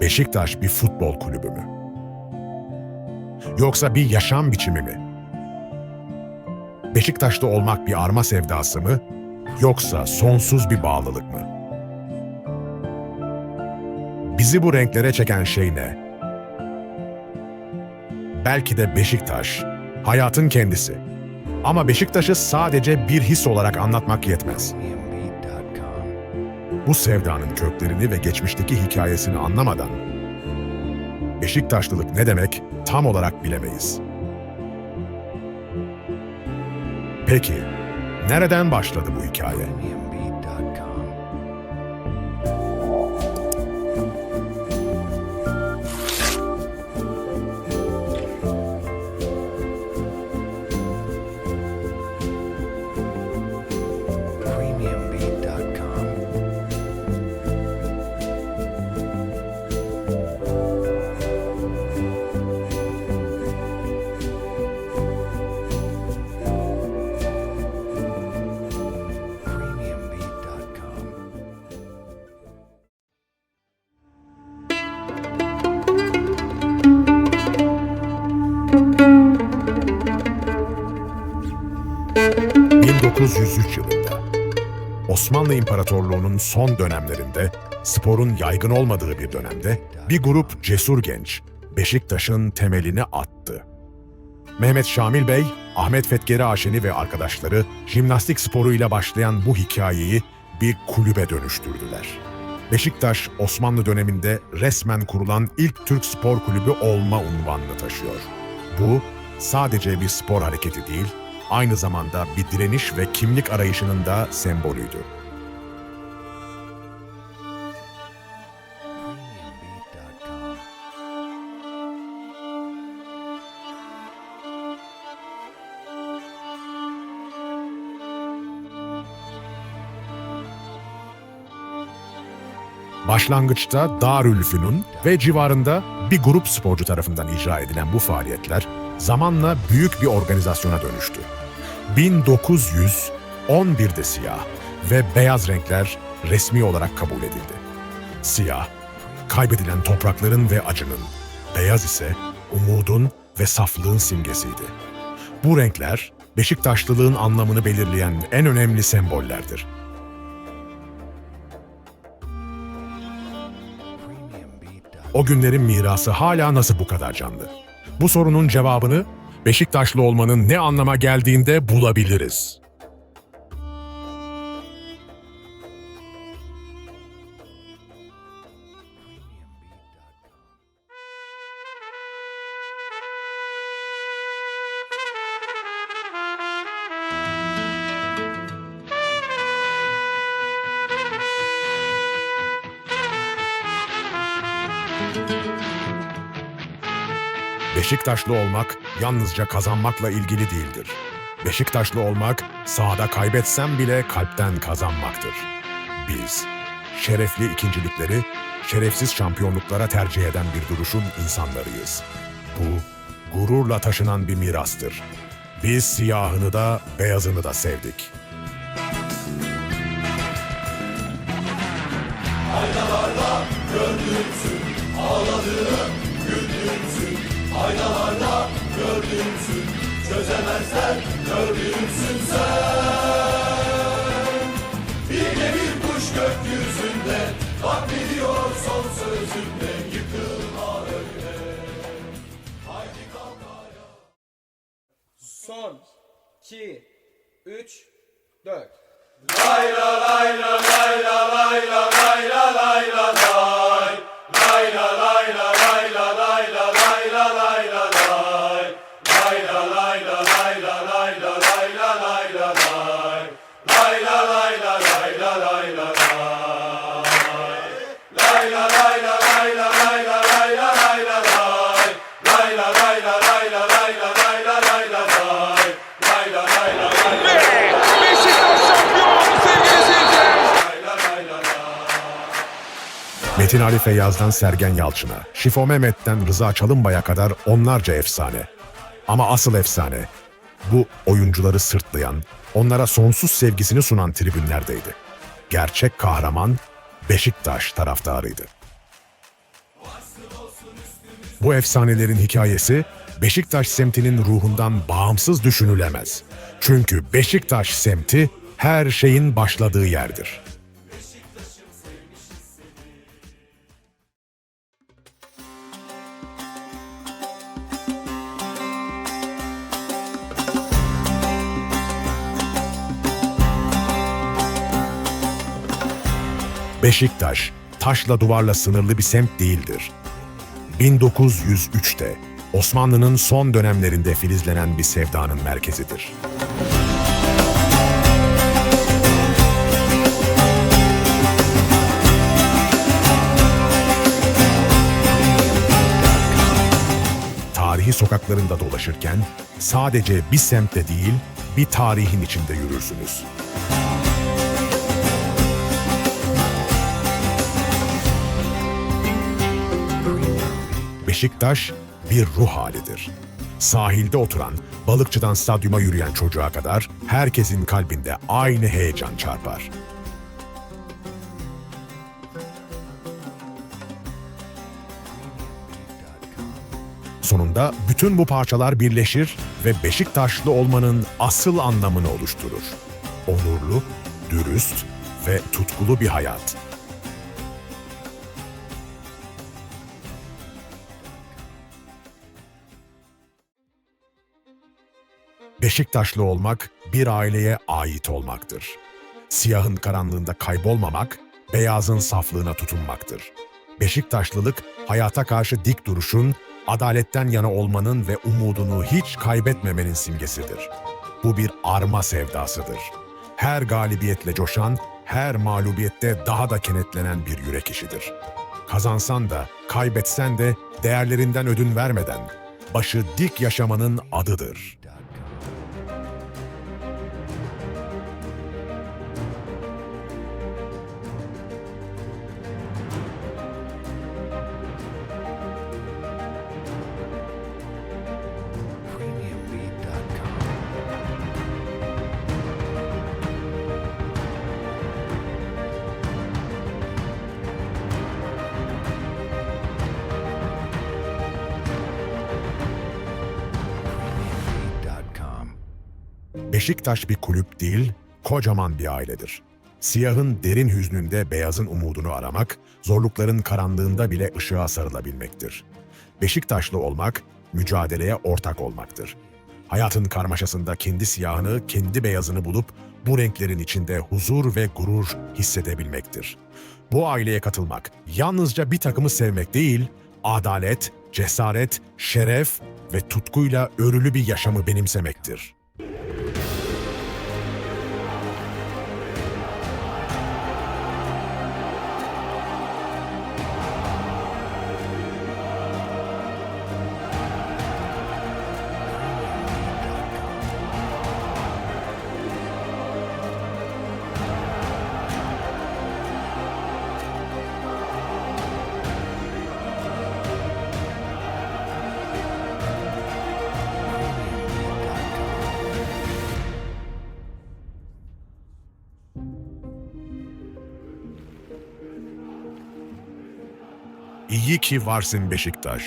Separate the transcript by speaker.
Speaker 1: Beşiktaş bir futbol kulübü mü? Yoksa bir yaşam biçimi mi? Beşiktaş'ta olmak bir arma sevdası mı? Yoksa sonsuz bir bağlılık mı? Bizi bu renklere çeken şey ne? Belki de Beşiktaş, hayatın kendisi. Ama Beşiktaş'ı sadece bir his olarak anlatmak yetmez. Bu sevdanın köklerini ve geçmişteki hikayesini anlamadan Beşiktaşlılık ne demek tam olarak bilemeyiz. Peki, nereden başladı bu hikaye? ...1903 yılında Osmanlı İmparatorluğu'nun son dönemlerinde sporun yaygın olmadığı bir dönemde bir grup cesur genç Beşiktaş'ın temelini attı. Mehmet Şamil Bey, Ahmet Fetkeri Aşeni ve arkadaşları jimnastik sporuyla başlayan bu hikayeyi bir kulübe dönüştürdüler. Beşiktaş, Osmanlı döneminde resmen kurulan ilk Türk spor kulübü olma unvanını taşıyor. Bu, sadece bir spor hareketi değil, aynı zamanda bir direniş ve kimlik arayışının da sembolüydü. Başlangıçta Darülfünun ve civarında bir grup sporcu tarafından icra edilen bu faaliyetler zamanla büyük bir organizasyona dönüştü. 1911'de siyah ve beyaz renkler resmi olarak kabul edildi. Siyah, kaybedilen toprakların ve acının, beyaz ise umudun ve saflığın simgesiydi. Bu renkler Beşiktaşlılığın anlamını belirleyen en önemli sembollerdir. O günlerin mirası hala nasıl bu kadar canlı? Bu sorunun cevabını Beşiktaşlı olmanın ne anlama geldiğinde bulabiliriz. Beşiktaşlı olmak yalnızca kazanmakla ilgili değildir. Beşiktaşlı olmak sahada kaybetsem bile kalpten kazanmaktır. Biz şerefli ikincilikleri şerefsiz şampiyonluklara tercih eden bir duruşun insanlarıyız. Bu gururla taşınan bir mirastır. Biz siyahını da beyazını da sevdik.
Speaker 2: Son 2 3 4
Speaker 3: Beşiktaş
Speaker 1: Metin Ali Feyyaz'dan Sergen Yalçın'a, Şifo Mehmet'ten Rıza Çalınbay'a kadar onlarca efsane. Ama asıl efsane, Bu oyuncuları sırtlayan, onlara sonsuz sevgisini sunan tribünlerdeydi. Gerçek kahraman Beşiktaş taraftarıydı. Bu efsanelerin hikayesi Beşiktaş semtinin ruhundan bağımsız düşünülemez. Çünkü Beşiktaş semti her şeyin başladığı yerdir. Beşiktaş, taşla duvarla sınırlı bir semt değildir. 1903'te Osmanlı'nın son dönemlerinde filizlenen bir sevdanın merkezidir. Tarihi sokaklarında dolaşırken sadece bir semtte değil, bir tarihin içinde yürürsünüz. Beşiktaş bir ruh halidir. Sahilde oturan, balıkçıdan stadyuma yürüyen çocuğa kadar herkesin kalbinde aynı heyecan çarpar. Sonunda bütün bu parçalar birleşir ve Beşiktaşlı olmanın asıl anlamını oluşturur. Onurlu, dürüst ve tutkulu bir hayat. Beşiktaşlı olmak bir aileye ait olmaktır. Siyahın karanlığında kaybolmamak, beyazın saflığına tutunmaktır. Beşiktaşlılık hayata karşı dik duruşun, adaletten yana olmanın ve umudunu hiç kaybetmemenin simgesidir. Bu bir arma sevdasıdır. Her galibiyetle coşan, her mağlubiyette daha da kenetlenen bir yürek işidir. Kazansan da, kaybetsen de değerlerinden ödün vermeden, başı dik yaşamanın adıdır. Beşiktaş bir kulüp değil, kocaman bir ailedir. Siyahın derin hüznünde beyazın umudunu aramak, zorlukların karanlığında bile ışığa sarılabilmektir. Beşiktaşlı olmak, mücadeleye ortak olmaktır. Hayatın karmaşasında kendi siyahını, kendi beyazını bulup bu renklerin içinde huzur ve gurur hissedebilmektir. Bu aileye katılmak, yalnızca bir takımı sevmek değil, adalet, cesaret, şeref ve tutkuyla örülü bir yaşamı benimsemektir. İyi ki varsın Beşiktaş.